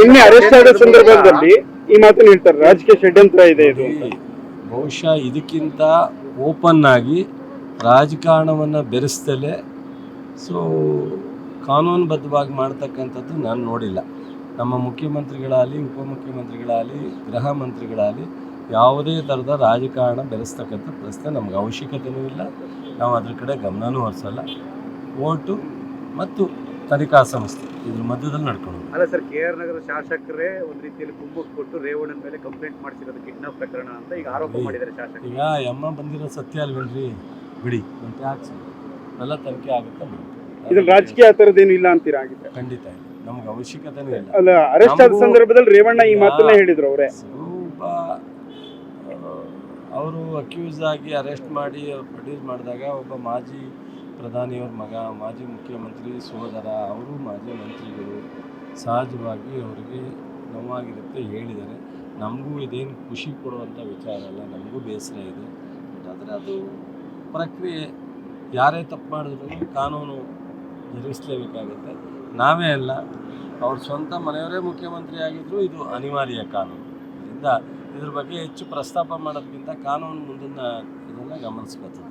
ನಿನ್ನೆ ಅರೆಸ್ಟ್ ಆದ ಸಂದರ್ಭದಲ್ಲಿ ಈ ಮಾತನ್ನ ಹೇಳ್ತಾರೆ. ರಾಜಕೀಯ ಷಡ್ಯಂತ್ರ ಇದೆ ಇದು ಬಹುಶಃ ಇದಕ್ಕಿಂತ ಓಪನ್ ಆಗಿ ರಾಜಕಾರಣವನ್ನು ಬೆರೆಸ್ತಲೇ ಸೊ ಕಾನೂನುಬದ್ಧವಾಗಿ ಮಾಡ್ತಕ್ಕಂಥದ್ದು ನಾನು ನೋಡಿಲ್ಲ. ನಮ್ಮ ಮುಖ್ಯಮಂತ್ರಿಗಳಾಗಲಿ ಉಪಮುಖ್ಯಮಂತ್ರಿಗಳಾಗಲಿ ಗೃಹ ಮಂತ್ರಿಗಳಾಗಲಿ ಯಾವುದೇ ಥರದ ರಾಜಕಾರಣ ಬೆರೆಸ್ತಕ್ಕಂಥ ಪ್ರಶ್ನೆ ನಮ್ಗೆ ಅವಶ್ಯಕತೆಯೂ ಇಲ್ಲ. ನಾವು ಅದ್ರ ಕಡೆ ಗಮನವೂ ಹರಿಸಲ್ಲ. ಓಟು ಮತ್ತು ತನಿಖಾ ಸಂಸ್ಥೆ ಇದ್ರ ಮಧ್ಯದಲ್ಲಿ ನಡ್ಕೊಂಡು ಅಲ್ಲ ಸರ್ ಕೆ ಆರ್ ನಗರ ಶಾಸಕರೇ ಒಂದು ರೀತಿಯಲ್ಲಿ ಕುಮ್ಮಕ್ ಕೊಟ್ಟು ರೇವಣ್ಣನ ಮೇಲೆ ಕಂಪ್ಲೇಂಟ್ ಮಾಡಿಸಿರೋದು ಕಿಡ್ನಾಪ್ ಪ್ರಕರಣ ಅಂತ ಈಗ ಆರೋಪ ಮಾಡಿದ್ದಾರೆ ಶಾಸಕ ಈಗ ಎಮ್ಮ ಬಂದಿರೋ ಸತ್ಯ ಅಲ್ವೇನ್ರಿ? ಬಿಡಿ ಅಂತ ಹಾಕ್ಸಿ ಎಲ್ಲ ತನಿಖೆ ಆಗುತ್ತೆ. ಇದ್ರಲ್ಲಿ ರಾಜಕೀಯ ಆ ಥರದ್ದೇನು ಇಲ್ಲ ಅಂತೀರಾ ಆಗಿದೆ ಖಂಡಿತ ಇಲ್ಲ. ನಮ್ಗೆ ಅವಶ್ಯಕತೆ ಇಲ್ಲ. ಅಲ್ಲ ಅರೆಸ್ಟ್ ಆದ ಸಂದರ್ಭದಲ್ಲಿ ರೇವಣ್ಣ ಈ ಮಾತನ್ನ ಹೇಳಿದ್ರು ಅವರೇ. ಸ್ವಲ್ಪ ಅವರು ಅಕ್ಯೂಸ್ ಆಗಿ ಅರೆಸ್ಟ್ ಮಾಡಿ ಪ್ರೊಡ್ಯೂಸ್ ಮಾಡಿದಾಗ ಒಬ್ಬ ಮಾಜಿ ಪ್ರಧಾನಿಯವ್ರ ಮಗ, ಮಾಜಿ ಮುಖ್ಯಮಂತ್ರಿ ಸೋದರ, ಅವರು ಮಾಜಿ ಮಂತ್ರಿಗಳು ಸಹಜವಾಗಿ ಅವರಿಗೆ ನೋವಾಗಿರುತ್ತೆ, ಹೇಳಿದ್ದಾರೆ. ನಮಗೂ ಇದೇನು ಖುಷಿ ಕೊಡುವಂಥ ವಿಚಾರ ಅಲ್ಲ, ನಮಗೂ ಬೇಸರ ಇದೆ. ಆದರೆ ಅದು ಪ್ರಕ್ರಿಯೆ, ಯಾರೇ ತಪ್ಪು ಮಾಡಿದ್ರು ಕಾನೂನು ಜರುಗಿಸಲೇಬೇಕಾಗುತ್ತೆ ನಾವೇ ಅಲ್ಲ, ಅವ್ರ ಸ್ವಂತ ಮನೆಯವರೇ ಮುಖ್ಯಮಂತ್ರಿ ಆಗಿದ್ದರೂ ಇದು ಅನಿವಾರ್ಯ ಕಾನೂನು. ಇದರಿಂದ ಇದ್ರ ಬಗ್ಗೆ ಹೆಚ್ಚು ಪ್ರಸ್ತಾಪ ಮಾಡೋದಕ್ಕಿಂತ ಕಾನೂನು ಮುಂದಿನ ಇದನ್ನು ಗಮನಿಸ್ಕೊತದೆ